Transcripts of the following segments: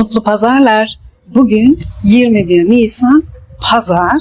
Mutlu pazarlar. Bugün 21 Nisan pazar.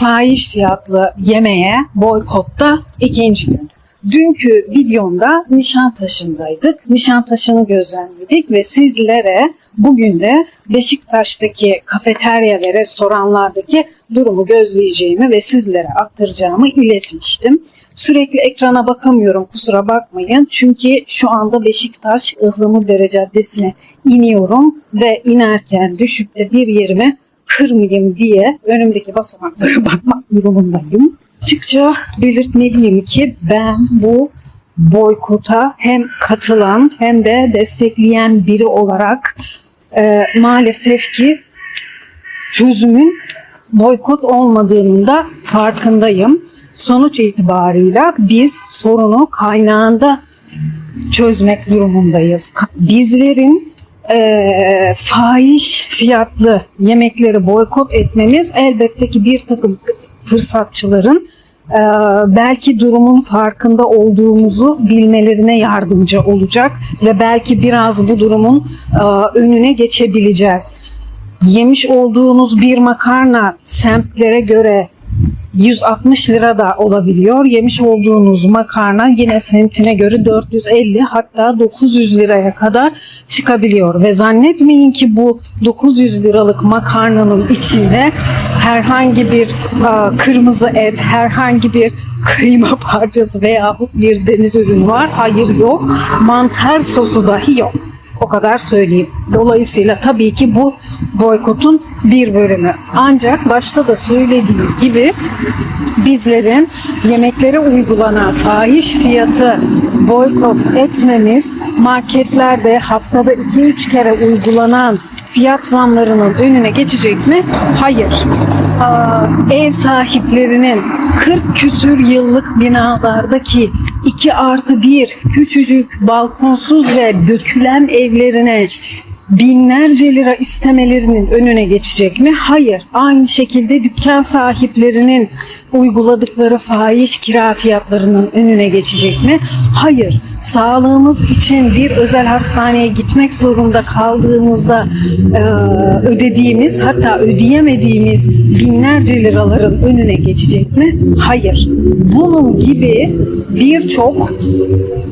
Fahiş fiyatlı yemeğe boykotta ikinci gün. Dünkü videomda Nişantaşı'ndaydık. Nişantaşı'nı gözlemledik ve sizlere bugün de Beşiktaş'taki kafeterya ve restoranlardaki durumu gözleyeceğimi ve sizlere aktaracağımı iletmiştim. Sürekli ekrana bakamıyorum kusura bakmayın. Çünkü şu anda Beşiktaş Ihlamurdere Caddesi'ne iniyorum ve inerken düşüp de bir yerimi kırmayayım diye önümdeki basamaklara bakmak durumundayım. Açıkça belirtmeliyim ki ben bu boykota hem katılan hem de destekleyen biri olarak e, maalesef ki çözümün boykot olmadığının da farkındayım. Sonuç itibarıyla biz sorunu kaynağında çözmek durumundayız. Bizlerin e, fahiş fiyatlı yemekleri boykot etmemiz elbette ki bir takım fırsatçıların e, belki durumun farkında olduğumuzu bilmelerine yardımcı olacak ve belki biraz bu durumun e, önüne geçebileceğiz. Yemiş olduğunuz bir makarna semtlere göre 160 lira da olabiliyor. Yemiş olduğunuz makarna yine semtine göre 450 hatta 900 liraya kadar çıkabiliyor. Ve zannetmeyin ki bu 900 liralık makarnanın içinde herhangi bir aa, kırmızı et, herhangi bir kıyma parçası veya bir deniz ürünü var. Hayır yok. Mantar sosu dahi yok. O kadar söyleyeyim. Dolayısıyla tabii ki bu boykotun bir bölümü. Ancak başta da söylediğim gibi bizlerin yemeklere uygulanan fahiş fiyatı boykot etmemiz marketlerde haftada 2-3 kere uygulanan fiyat zamlarının önüne geçecek mi? Hayır. Aa, ev sahiplerinin 40 küsür yıllık binalardaki 2 artı 1 küçücük balkonsuz ve dökülen evlerine binlerce lira istemelerinin önüne geçecek mi? Hayır. Aynı şekilde dükkan sahiplerinin uyguladıkları fahiş kira fiyatlarının önüne geçecek mi? Hayır. Sağlığımız için bir özel hastaneye gitmek zorunda kaldığımızda e, ödediğimiz hatta ödeyemediğimiz binlerce liraların önüne geçecek mi? Hayır. Bunun gibi birçok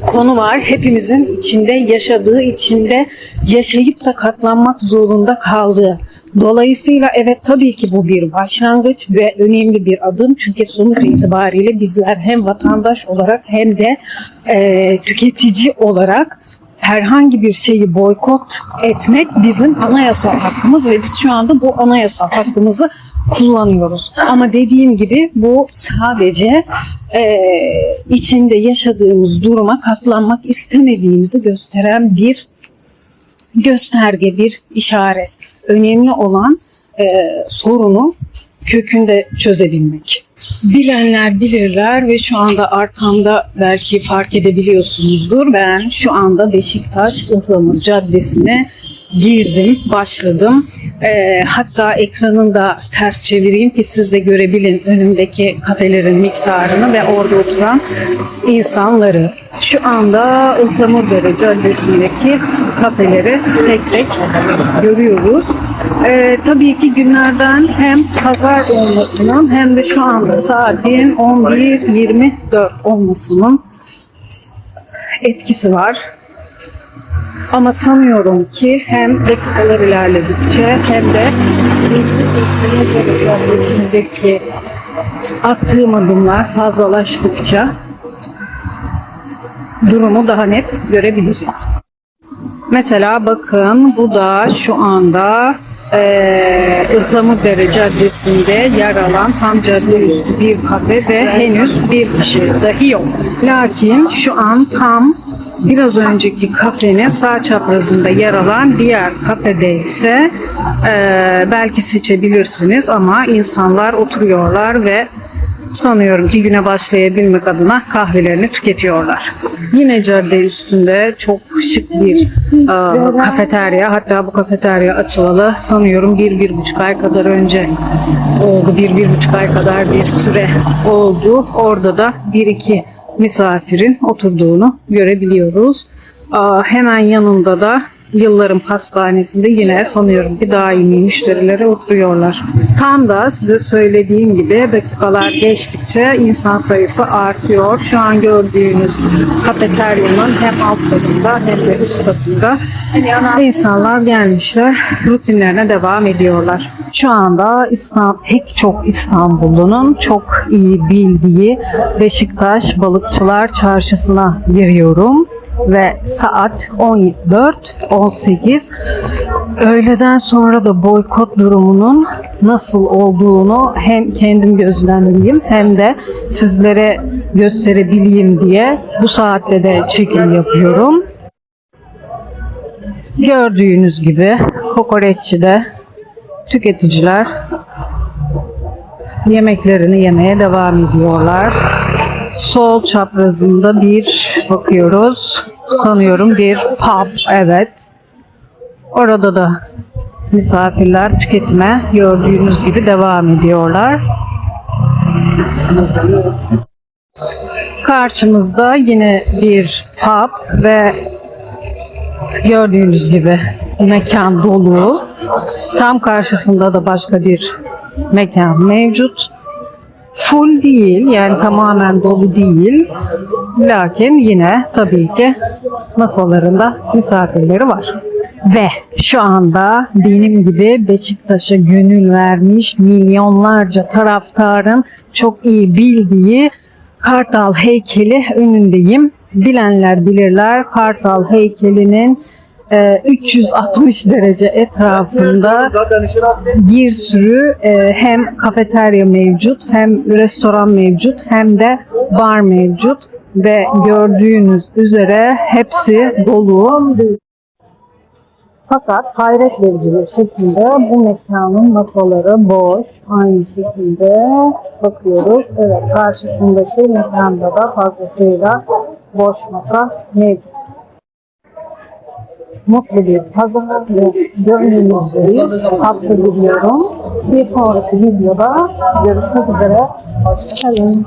konu var. Hepimizin içinde yaşadığı, içinde yaşayıp da katlanmak zorunda kaldığı. Dolayısıyla evet tabii ki bu bir başlangıç ve önemli bir adım. Çünkü sonuç itibariyle bizler hem vatandaş olarak hem de e, tüketici olarak herhangi bir şeyi boykot etmek bizim anayasal hakkımız ve biz şu anda bu anayasal hakkımızı kullanıyoruz. Ama dediğim gibi bu sadece e, içinde yaşadığımız duruma katlanmak istemediğimizi gösteren bir gösterge, bir işaret. Önemli olan e, sorunu kökünde çözebilmek. Bilenler bilirler ve şu anda arkamda belki fark edebiliyorsunuzdur. Ben şu anda Beşiktaş Ihlamur Caddesi'ne girdim, başladım. Ee, hatta ekranını da ters çevireyim ki siz de görebilin önümdeki kafelerin miktarını ve orada oturan insanları. Şu anda Ihlamurdere Caddesi'ndeki kafeleri tek tek görüyoruz. Ee, tabii ki günlerden hem pazar olmasının hem de şu anda saatin 11.24 olmasının etkisi var. Ama sanıyorum ki hem dakikalar ilerledikçe hem de attığım adımlar fazlalaştıkça durumu daha net görebileceğiz. Mesela bakın bu da şu anda eee Ihlamurdere Caddesi'nde yer alan tam cadde üstü bir kafe ve henüz bir kişi dahi yok. Lakin şu an tam biraz önceki kafenin sağ çaprazında yer alan diğer kafede ise eee, belki seçebilirsiniz ama insanlar oturuyorlar ve sanıyorum ki güne başlayabilmek adına kahvelerini tüketiyorlar. Yine cadde üstünde çok şık bir e, kafeterya. Hatta bu kafeterya açılalı sanıyorum bir, bir buçuk ay kadar önce oldu. Bir, bir buçuk ay kadar bir süre oldu. Orada da bir iki misafirin oturduğunu görebiliyoruz. Hemen yanında da Yıllarım Pastanesi'nde yine sanıyorum ki daimi müşterileri oturuyorlar. Tam da size söylediğim gibi dakikalar geçtikçe insan sayısı artıyor. Şu an gördüğünüz kafeteryanın hem alt katında hem de üst katında insanlar gelmişler. Rutinlerine devam ediyorlar. Şu anda İstanbul, pek çok İstanbullunun çok iyi bildiği Beşiktaş Balıkçılar Çarşısı'na giriyorum ve saat 14-18 öğleden sonra da boykot durumunun nasıl olduğunu hem kendim gözlemleyeyim hem de sizlere gösterebileyim diye bu saatte de çekim yapıyorum. Gördüğünüz gibi kokoreççide tüketiciler yemeklerini yemeye devam ediyorlar. Sol çaprazında bir bakıyoruz. Sanıyorum bir pub. Evet. Orada da misafirler tüketime gördüğünüz gibi devam ediyorlar. Karşımızda yine bir pub ve gördüğünüz gibi mekan dolu. Tam karşısında da başka bir mekan mevcut. Full değil yani tamamen dolu değil. Lakin yine tabii ki masalarında misafirleri var. Ve şu anda benim gibi Beşiktaş'a gönül vermiş milyonlarca taraftarın çok iyi bildiği Kartal heykeli önündeyim. Bilenler bilirler Kartal heykelinin e, 360 derece etrafında bir sürü e, hem kafeterya mevcut, hem restoran mevcut, hem de bar mevcut ve gördüğünüz üzere hepsi dolu. Fakat hayret verici bir şekilde bu mekanın masaları boş. Aynı şekilde bakıyoruz. Evet karşısındaki mekanda da fazlasıyla boş masa mevcut mutlu bir pazar ve gönlünüzü tatlı diliyorum. Bir sonraki videoda görüşmek üzere. Hoşçakalın.